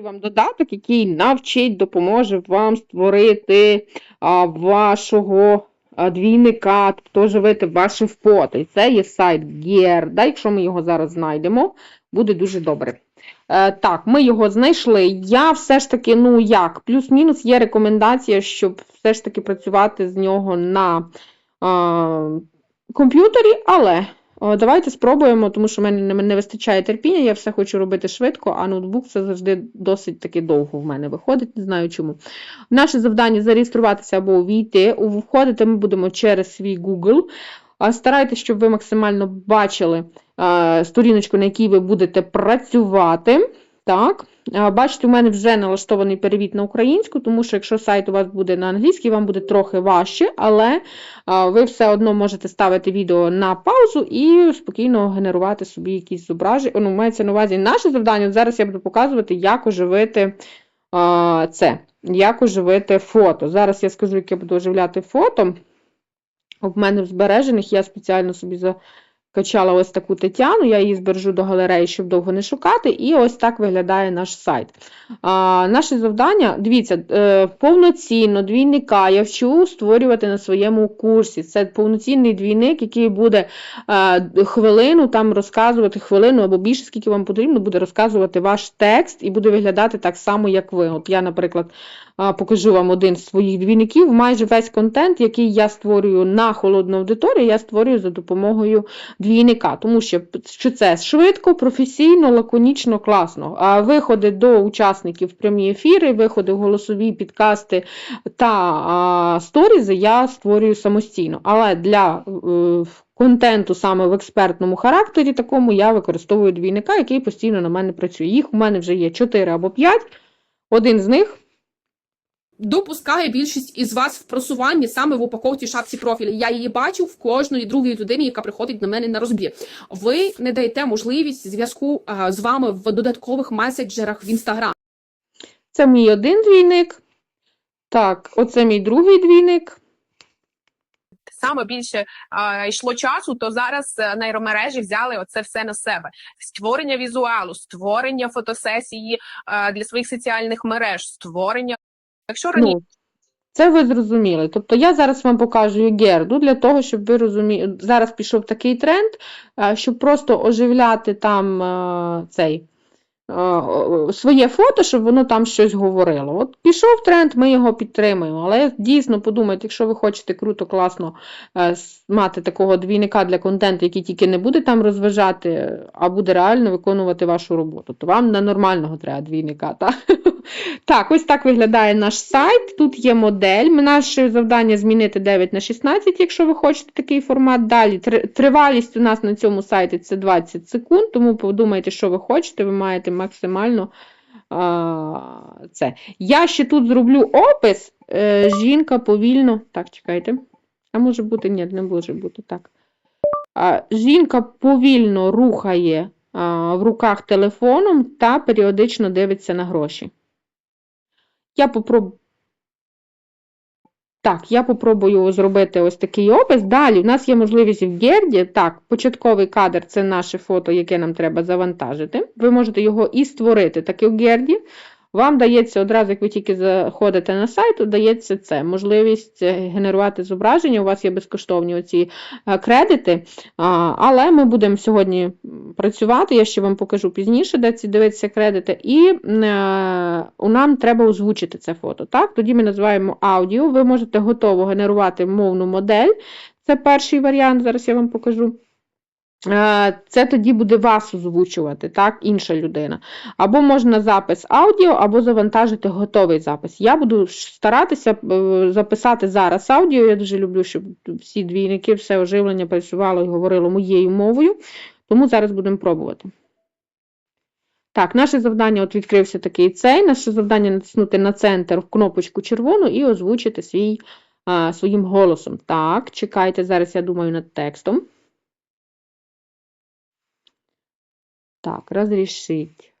вам додаток, який навчить, допоможе вам створити а, вашого двійника, тобто оживити ваші фото. І це є сайт Gerda. Якщо ми його зараз знайдемо, буде дуже добре. Е, так, ми його знайшли. Я все ж таки, ну як, плюс-мінус є рекомендація, щоб все ж таки працювати з нього на а, комп'ютері, але давайте спробуємо, тому що в мене не, вистачає терпіння, я все хочу робити швидко, а ноутбук це завжди досить таки довго в мене виходить, не знаю чому. Наше завдання зареєструватися або увійти. Входити ми будемо через свій Google. Старайтесь, щоб ви максимально бачили сторіночку, на якій ви будете працювати. Так. Бачите, у мене вже налаштований перевід на українську, тому що якщо сайт у вас буде на англійській, вам буде трохи важче, але ви все одно можете ставити відео на паузу і спокійно генерувати собі якісь зображення. Ну, мається на увазі наше завдання. Зараз я буду показувати, як оживити це, як оживити фото. Зараз я скажу, як я буду оживляти фото. В мене в збережених я спеціально собі закачала ось таку Тетяну, я її збережу до галереї, щоб довго не шукати, і ось так виглядає наш сайт. А, наше завдання, дивіться, е, повноцінно двійника я вчу створювати на своєму курсі. Це повноцінний двійник, який буде е, хвилину там розказувати, хвилину або більше, скільки вам потрібно, буде розказувати ваш текст і буде виглядати так само, як ви. От я, наприклад, покажу вам один з своїх двійників. Майже весь контент, який я створюю на холодну аудиторію, я створюю за допомогою двійника, тому що, що це швидко, професійно, лаконічно, класно. А виходи до учасників прямі ефіри, виходи в голосові підкасти та а, сторізи я створюю самостійно. Але для е, контенту саме в експертному характері такому я використовую двійника, який постійно на мене працює. Їх у мене вже є 4 або 5. Один з них допускає більшість із вас в просуванні саме в упаковці шапці профілю. Я її бачу в кожної другої людини, яка приходить до мене на розбір. Ви не даєте можливість зв'язку а, з вами в додаткових меседжерах в інстаграм. Це мій один двійник. Так, оце мій другий двійник. саме більше а, йшло часу, то зараз е, нейромережі взяли оце все на себе: створення візуалу, створення фотосесії а, для своїх соціальних мереж, створення. Якщо раніше Ну, це ви зрозуміли. Тобто я зараз вам покажу Герду для того, щоб ви розуміли. Зараз пішов такий тренд, е, щоб просто оживляти там е, цей. Е, о- Своє фото, щоб воно там щось говорило. От пішов тренд, ми його підтримуємо. Але дійсно подумайте, якщо ви хочете круто, класно е, мати такого двійника для контенту, який тільки не буде там розважати, а буде реально виконувати вашу роботу, то вам на нормального треба двійника. Та? Так, ось так виглядає наш сайт. Тут є модель. Наше завдання змінити 9 на 16, якщо ви хочете такий формат. Далі тривалість у нас на цьому сайті це 20 секунд, тому подумайте, що ви хочете, ви маєте максимально а, це. Я ще тут зроблю опис. Е, жінка повільно. Так, чекайте. А може бути, ні, не може бути так. А, жінка повільно рухає а, в руках телефоном та періодично дивиться на гроші. Я попробую. Так, я попробую зробити ось такий опис. Далі у нас є можливість в Герді. Так, початковий кадр це наше фото, яке нам треба завантажити. Ви можете його і створити таки в Герді. Вам дається одразу, як ви тільки заходите на сайт, дається це можливість е, генерувати зображення. У вас є безкоштовні оці е, кредити. Але ми будемо сьогодні працювати. Я ще вам покажу пізніше, де ці дивитися кредити. І е, нам треба озвучити це фото. Так? Тоді ми називаємо аудіо. Ви можете готово генерувати мовну модель. Це перший варіант, зараз я вам покажу. Е, Це тоді буде вас озвучувати, так, інша людина. Або можна запис аудіо, або завантажити готовий запис. Я буду старатися е, записати зараз аудіо. Я дуже люблю, щоб всі двійники, все оживлення працювало і говорило моєю мовою. Тому зараз будемо пробувати. Так, наше завдання, от відкрився такий цей. Наше завдання натиснути на центр в кнопочку червону і озвучити свій, а, своїм голосом. Так, чекайте, зараз я думаю над текстом. Так, розрішіть.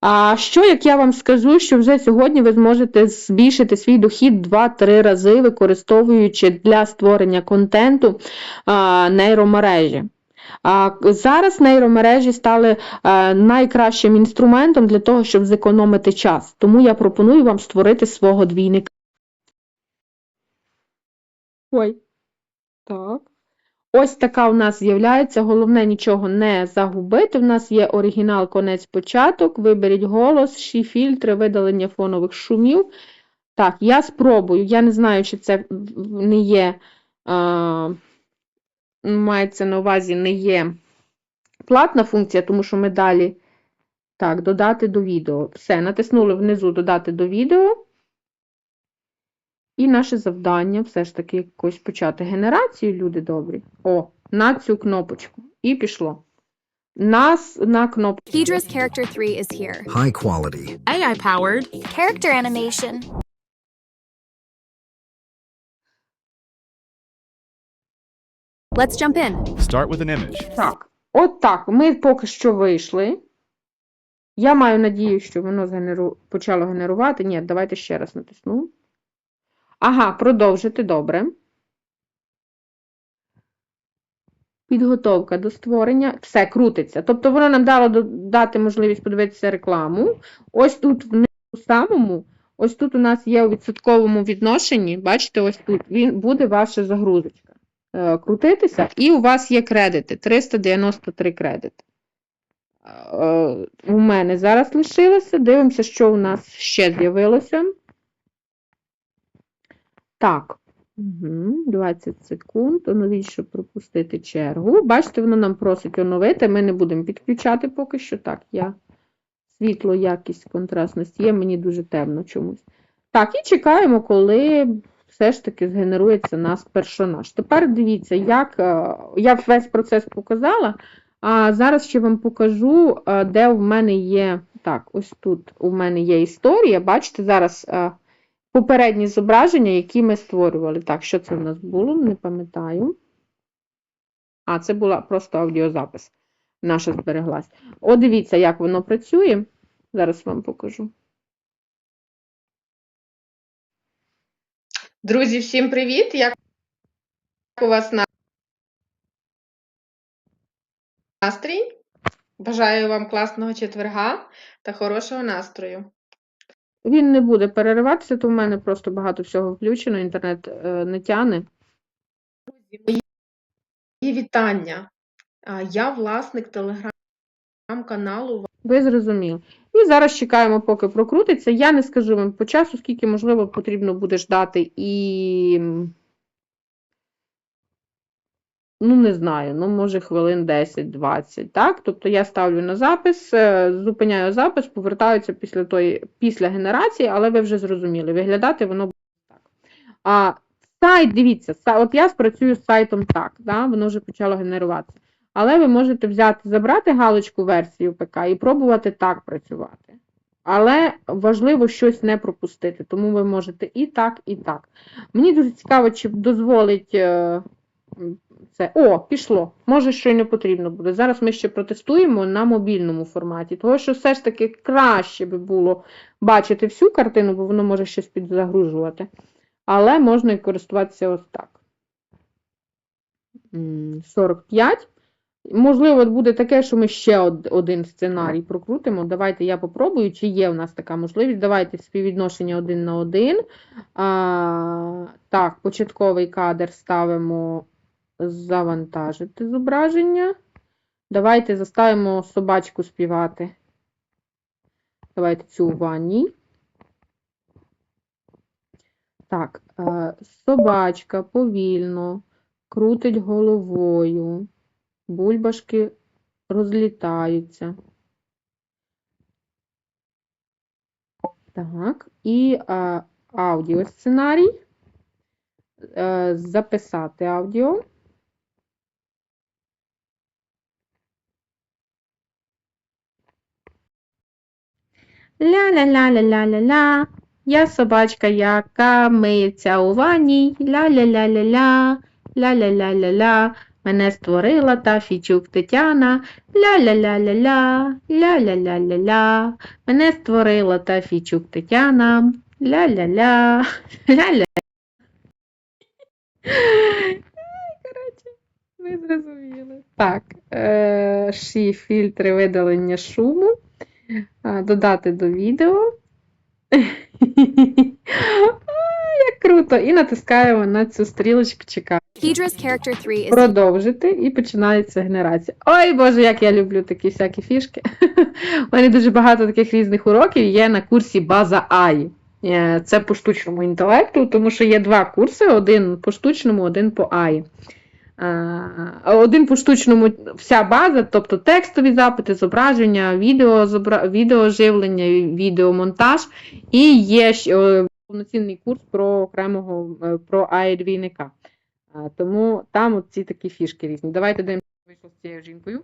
А що, як я вам скажу, що вже сьогодні ви зможете збільшити свій дохід 2-3 рази, використовуючи для створення контенту а, нейромережі. А, зараз нейромережі стали найкращим інструментом для того, щоб зекономити час. Тому я пропоную вам створити свого двійника. Ой. Так. Ось така у нас з'являється. Головне нічого не загубити. У нас є оригінал, конець, початок. Виберіть голос, ші фільтри, видалення фонових шумів. Так, я спробую. Я не знаю, чи це не є. А, мається на увазі, не є платна функція, тому що ми далі. Так, додати до відео. Все, натиснули внизу додати до відео. І наше завдання все ж таки якось почати генерацію, люди добрі. О, на цю кнопочку. І пішло. Нас на кнопку. Pedra's Character 3 is here. High quality. AI powered. Character animation. Let's jump in. Start with an image. Так, от так. Ми поки що вийшли. Я маю надію, що воно згенеру... почало генерувати. Ні, давайте ще раз натисну. Ага, продовжити, добре. Підготовка до створення. Все, крутиться. Тобто воно нам дало дати можливість подивитися рекламу. Ось тут внизу самому, ось тут у нас є у відсотковому відношенні, бачите, ось тут він буде ваша загрузочка. Е, крутитися, і у вас є кредити 393 кредити. Е, У мене зараз лишилося. Дивимося, що у нас ще з'явилося. Так. Угу, 20 секунд. Оновіть, щоб пропустити чергу. Бачите, воно нам просить оновити. Ми не будемо підключати поки що. Так, я світло, якість, контрастність є, мені дуже темно чомусь. Так, і чекаємо, коли все ж таки згенерується наш персонаж. Тепер дивіться, як е, я весь процес показала. А зараз ще вам покажу, е, де в мене є. Так, ось тут у мене є історія. Бачите, зараз е, попередні зображення, які ми створювали. Так, що це в нас було? Не пам'ятаю. А, це була просто аудіозапис. Наша збереглась. О, дивіться, як воно працює. Зараз вам покажу. Друзі, всім привіт! Як у вас настрій? Бажаю вам класного четверга та хорошого настрою. Він не буде перериватися, то в мене просто багато всього включено, інтернет е, не тяне. Мої вітання. Я власник телеграм-каналу. Ви зрозуміли. І зараз чекаємо, поки прокрутиться. Я не скажу вам по часу, скільки, можливо, потрібно буде ждати і. Ну, не знаю, ну, може, хвилин 10-20, так? Тобто я ставлю на запис, е, зупиняю запис, повертаюся після тої, після генерації, але ви вже зрозуміли, виглядати воно буде так. А сайт, дивіться, от я спрацюю з сайтом так, да? воно вже почало генеруватися. Але ви можете взяти, забрати галочку версію ПК і пробувати так працювати. Але важливо щось не пропустити, тому ви можете і так, і так. Мені дуже цікаво, чи дозволить е, це. О, пішло. Може, що й не потрібно буде. Зараз ми ще протестуємо на мобільному форматі, тому що все ж таки краще би було бачити всю картину, бо воно може щось підзагружувати. Але можна і користуватися ось так. 45. Можливо, буде таке, що ми ще один сценарій прокрутимо. Давайте я попробую, чи є у нас така можливість. Давайте співвідношення один на один. А, так, початковий кадр ставимо завантажити зображення. Давайте заставимо собачку співати. Давайте цю у ванні. Так, е, собачка повільно крутить головою. Бульбашки розлітаються. Так, і е, аудіосценарій. Е, записати аудіо. Ля-ля-ля-ля-ля-ля-ля. Я собачка, яка миється у ванні. Ля-ля-ля-ля-ля. Ля-ля-ля-ля-ля. Мене створила та Фічук Тетяна. Ля-ля-ля-ля-ля. Ля-ля-ля-ля-ля. Мене створила та Фічук Тетяна. Ля-ля-ля. Ля-ля. Ви зрозуміли. Так, е, ші фільтри видалення шуму. Додати до відео. Як круто! І натискаємо на цю стрілочку чекаємо. Kedra's character 3 is Продовжити і починається генерація. Ой, Боже, як я люблю такі всякі фішки. У мене дуже багато таких різних уроків є на курсі База AI. Е, Це по штучному інтелекту, тому що є два курси: один по штучному, один по AI. Е, Один по штучному вся база, тобто текстові запити, зображення, відео, зобра... відеоживлення, відеомонтаж. І є ще е, повноцінний курс про окремого е, про AI-двійника. Тому там ці такі фішки різні. Давайте дивимося, вийшло з цією жінкою.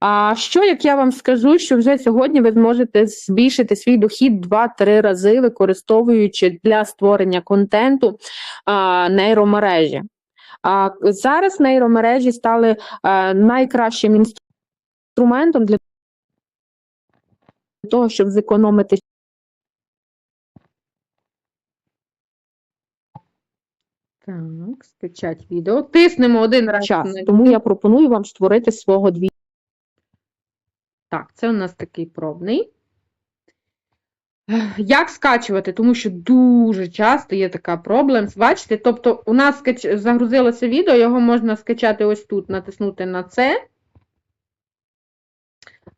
А що, як я вам скажу, що вже сьогодні ви зможете збільшити свій дохід 2-3 рази, використовуючи для створення контенту а, нейромережі. А зараз нейромережі стали а, найкращим інструментом для того, щоб зекономити Так, скачать відео. Тиснемо один раз час. Тому я пропоную вам створити свого дві. Так, це у нас такий пробний. Як скачувати? Тому що дуже часто є така проблема. Бачите, тобто у нас загрузилося відео, його можна скачати ось тут, натиснути на це.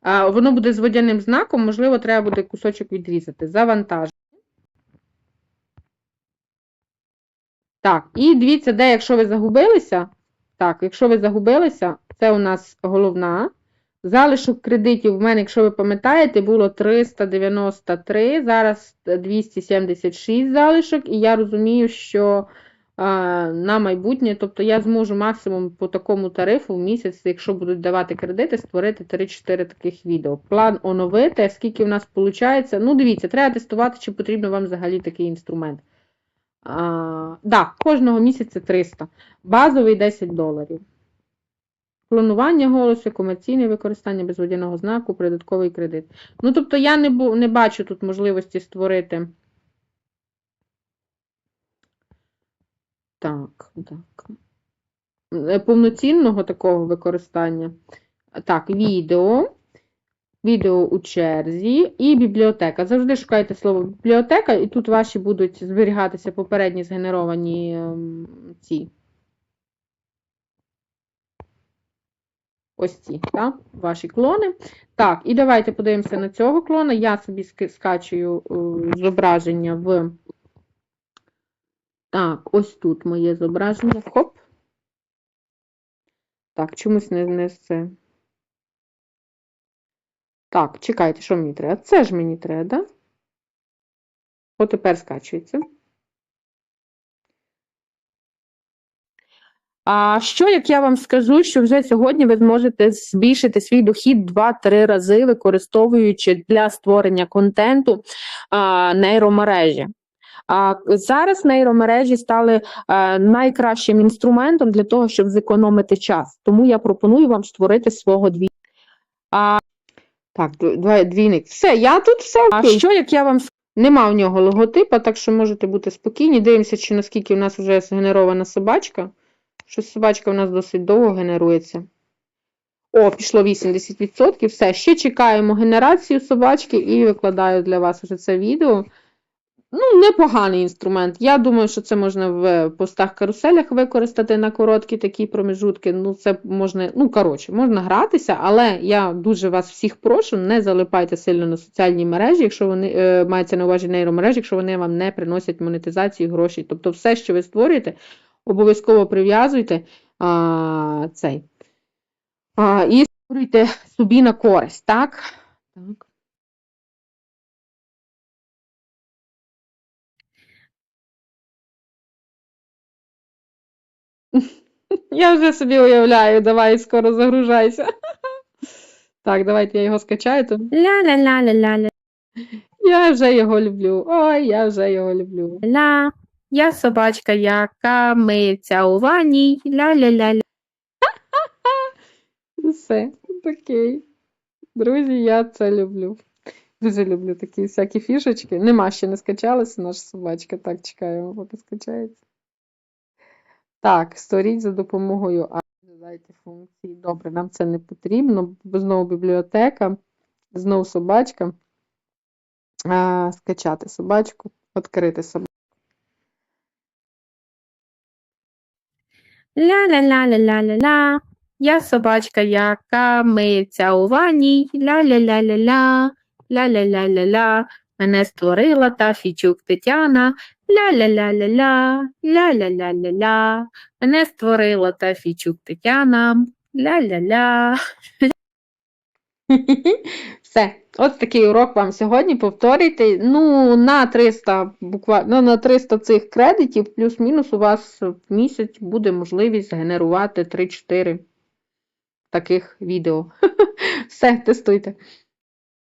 Воно буде з водяним знаком, можливо, треба буде кусочок відрізати. Завантажити. Так, і дивіться, де, якщо ви загубилися, так, якщо ви загубилися, це у нас головна. Залишок кредитів в мене, якщо ви пам'ятаєте, було 393, зараз 276 залишок, і я розумію, що на майбутнє, тобто я зможу максимум по такому тарифу в місяць, якщо будуть давати кредити, створити 3-4 таких відео. План оновити, скільки в нас виходить. Ну, дивіться, треба тестувати, чи потрібно вам взагалі такий інструмент. А, да, кожного місяця 300. Базовий 10 доларів. Клонування голосу, комерційне використання безводяного знаку, придатковий кредит. Ну, тобто, я не, бу- не бачу тут можливості створити. Так, так. Е, Повноцінного такого використання. Так, відео. Відео у черзі і бібліотека. Завжди шукайте слово бібліотека, і тут ваші будуть зберігатися попередні згенеровані ем, ці. Ось ці, так? Ваші клони. Так, і давайте подивимося на цього клона. Я собі скачую е, зображення в. Так, ось тут моє зображення. Хоп. Так, чомусь не, не. Так, чекайте, що мені треба? Це ж мені треба, так? Да? Тепер скачується. А що, як я вам скажу, що вже сьогодні ви зможете збільшити свій дохід 2-3 рази, використовуючи для створення контенту а, нейромережі. А зараз нейромережі стали а, найкращим інструментом для того, щоб зекономити час. Тому я пропоную вам створити свого дві. А, так, двійник. Все, я тут все. А що, як я вам Нема в нього логотипа, так що можете бути спокійні. Дивимося, чи наскільки у нас вже згенерована собачка. Що собачка у нас досить довго генерується. О, пішло 80%. Все, ще чекаємо генерацію собачки і викладаю для вас вже це відео. Ну, непоганий інструмент. Я думаю, що це можна в постах-каруселях використати на короткі такі промежутки. Ну, це можна, ну, коротше, можна гратися, але я дуже вас всіх прошу, не залипайте сильно на соціальні мережі, якщо вони е, мається на увазі нейромережі, якщо вони вам не приносять монетизацію грошей. Тобто, все, що ви створюєте, обов'язково прив'язуйте а, цей. А, і створюйте собі на користь, так? Так. Я вже собі уявляю, давай скоро загружайся. Так, давайте я його скачаю. То... Ля-ля-ля-ля-ля-ля. Я вже його люблю. Ой, я вже його люблю. ля. Я собачка, яка миється у ванні. Ля-ля-ля-ля. Все, окей. Друзі, я це люблю. Дуже люблю такі всякі фішечки. Нема ще не скачалася наша собачка. Так, чекаємо, поки скачається. Так, створіть за допомогою Додайте функції. Добре, нам це не потрібно. Знову бібліотека, знову собачка. А, скачати собачку, відкрити собачку. Ля-ля-ля-ля-ля-ля-ля. Я собачка, яка миється у ванні. Ля-ля-ля-ля-ля. Ля-ля-ля-ля-ля. Мене створила та Фічук Тетяна. Ля-ля-ля-ля-ля. Ля-ля-ля-ля-ля. Мене створила та Фічук Тетяна. Ля-ля-ля. Все, от такий урок вам сьогодні. Повторюйте. Ну, на 300, буквально ну, на 300 цих кредитів, плюс-мінус, у вас в місяць буде можливість генерувати 3-4 таких відео. Все, тестуйте.